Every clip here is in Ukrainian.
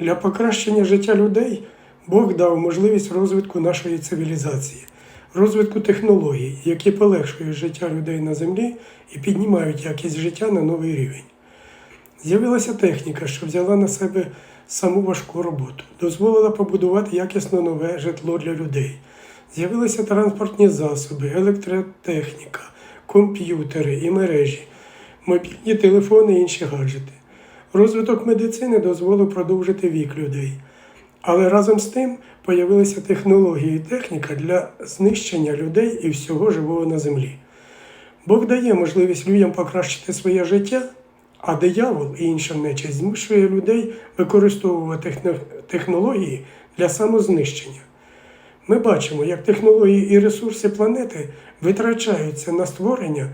Для покращення життя людей Бог дав можливість розвитку нашої цивілізації, розвитку технологій, які полегшують життя людей на землі і піднімають якість життя на новий рівень. З'явилася техніка, що взяла на себе саму важку роботу, дозволила побудувати якісно нове житло для людей. З'явилися транспортні засоби, електротехніка, комп'ютери і мережі, мобільні телефони і інші гаджети. Розвиток медицини дозволив продовжити вік людей. Але разом з тим появилися технології і техніка для знищення людей і всього живого на землі. Бог дає можливість людям покращити своє життя, а диявол і інша нечисть змушує людей використовувати технології для самознищення. Ми бачимо, як технології і ресурси планети витрачаються на створення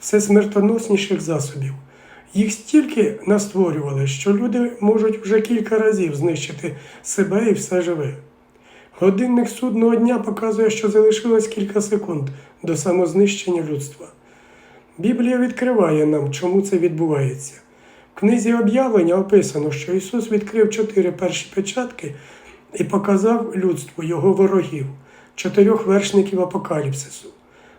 все смертоносніших засобів. Їх стільки настворювали, що люди можуть вже кілька разів знищити себе і все живе. Годинник судного дня показує, що залишилось кілька секунд до самознищення людства. Біблія відкриває нам, чому це відбувається. В книзі об'явлення описано, що Ісус відкрив чотири перші печатки і показав людству його ворогів, чотирьох вершників апокаліпсису,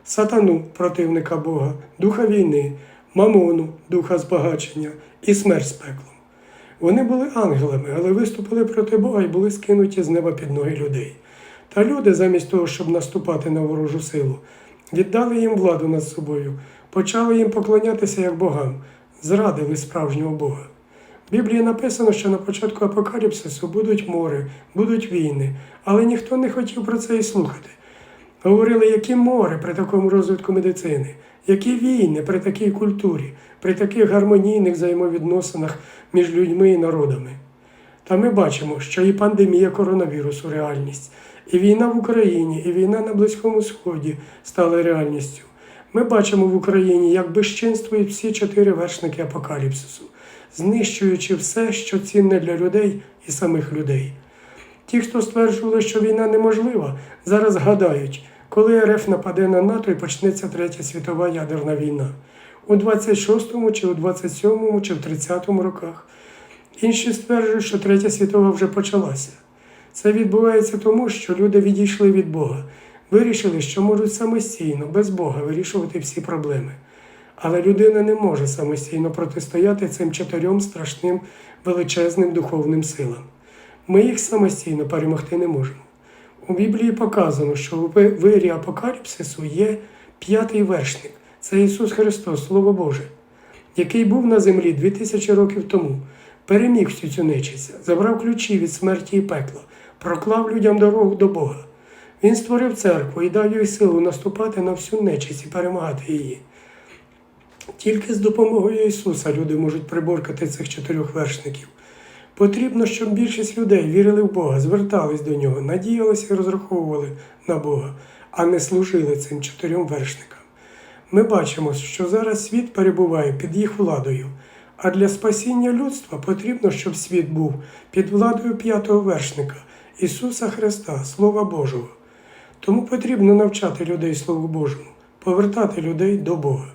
сатану, противника Бога, духа війни, мамону, духа збагачення і смерть з пеклом. Вони були ангелами, але виступили проти Бога і були скинуті з неба під ноги людей. Та люди, замість того, щоб наступати на ворожу силу, віддали їм владу над собою, почали їм поклонятися як богам, зрадили справжнього Бога. В Біблії написано, що на початку апокаліпсису будуть море, будуть війни, але ніхто не хотів про це і слухати. Говорили, які море при такому розвитку медицини, які війни при такій культурі, при таких гармонійних взаємовідносинах між людьми і народами. Та ми бачимо, що і пандемія коронавірусу реальність, і війна в Україні, і війна на Близькому Сході стали реальністю. Ми бачимо в Україні, як безчинствують всі чотири вершники апокаліпсису, знищуючи все, що цінне для людей і самих людей. Ті, хто стверджували, що війна неможлива, зараз гадають, коли РФ нападе на НАТО і почнеться Третя світова ядерна війна у 26-му, чи у 27-му, чи в 30-му роках. Інші стверджують, що Третя світова вже почалася. Це відбувається тому, що люди відійшли від Бога, вирішили, що можуть самостійно, без Бога, вирішувати всі проблеми. Але людина не може самостійно протистояти цим чотирьом страшним величезним духовним силам. Ми їх самостійно перемогти не можемо. У Біблії показано, що ви- вирі апокаліпсису є п'ятий вершник це Ісус Христос, Слово Боже, який був на землі 2000 років тому, переміг всю цю нечисть, забрав ключі від смерті і пекла, проклав людям дорогу до Бога. Він створив церкву і дав їй силу наступати на всю нечисть і перемагати її. Тільки з допомогою Ісуса люди можуть приборкати цих чотирьох вершників. Потрібно, щоб більшість людей вірили в Бога, звертались до нього, надіялися і розраховували на Бога, а не служили цим чотирьом вершникам. Ми бачимо, що зараз світ перебуває під їх владою, а для спасіння людства потрібно, щоб світ був під владою п'ятого вершника Ісуса Христа, Слова Божого. Тому потрібно навчати людей Слову Божому, повертати людей до Бога.